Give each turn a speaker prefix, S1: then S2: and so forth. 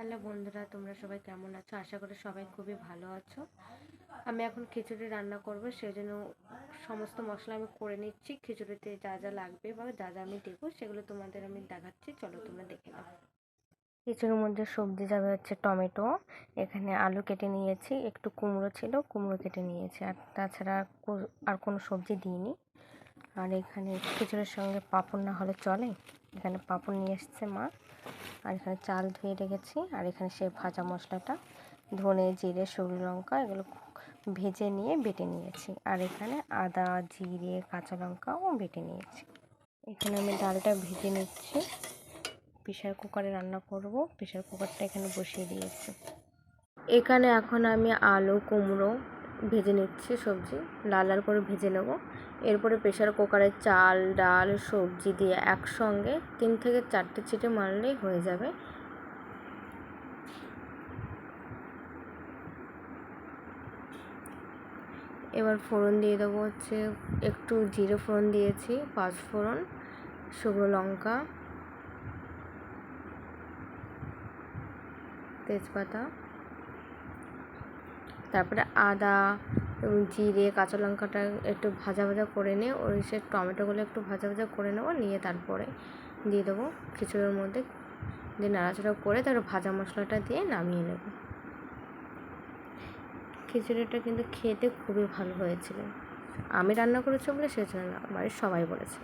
S1: Hello বন্ধুরা, তোমরা সবাই কেমন আছো? আশা করি সবাই খুবই ভালো আছো। আমি এখন খিচুড়ি রান্না করব সেই জন্য সমস্ত মশলা আমি করে নিচ্ছি। খিচুড়িতে যা যা লাগবে বা যা যা আমি দেবো, সেগুলো তোমাদের আমি দেখাচ্ছি। চলো তোমরা দেখে নাও। খিচুড়ির মধ্যে সবজি যাবে হচ্ছে টমেটো। এখানে আলু কেটে নিয়েছি, একটু কুমড়ো ছিল, কুমড়ো কেটে নিয়েছি। আর তাছাড়া আর কোনো সবজি দিইনি। আর এখানে খিচুড়ির সঙ্গে পাপড় না হলে চলে। এখানে পাপড় নিয়ে এসছে মা। আর এখানে চাল ধুয়ে রেখেছি। আর এখানে সে ভাজা মশলাটা, ধনে, জিরে, শুকনো লঙ্কা, এগুলো ভেজে নিয়ে বেটে নিয়েছি। আর এখানে আদা, জিরে, কাঁচা লঙ্কাও বেটে নিয়েছি। এখানে আমি ডালটা ভেজে নিচ্ছি। প্রেশার কুকারে রান্না করব। প্রেশার কুকারটা এখানে বসিয়ে দিয়েছি। এখানে এখন আমি আলু, কুমড়ো ভেজে নিচ্ছি সবজি, লাল লাল করে ভেজে নেব। এরপরে প্রেশার কুকারে চাল, ডাল, সবজি দিয়ে একসঙ্গে তিন থেকে চারটে ছিটে মারলেই হয়ে যাবে। এবার ফোড়ন দিয়ে দেবো হচ্ছে একটু জিরে ফোড়ন দিয়েছি, পাঁচ ফোড়ন, শুকনো লঙ্কা, তেজপাতা। তারপরে আদা এবং জিরে, কাঁচা লঙ্কাটা একটু ভাজা ভাজা করে নিয়ে ওই সে টমেটোগুলো একটু ভাজা ভাজা করে নেব, নিয়ে তারপরে দিয়ে দেবো খিচুড়ির মধ্যে। দিয়ে নাড়াচাড়া করে তারপর ভাজা মশলাটা দিয়ে নামিয়ে নেব। খিচুড়িটা কিন্তু খেতে খুবই ভালো হয়েছিল। আমি রান্না করেছি বলে সেজন্য না, বাড়ির সবাই বলেছে।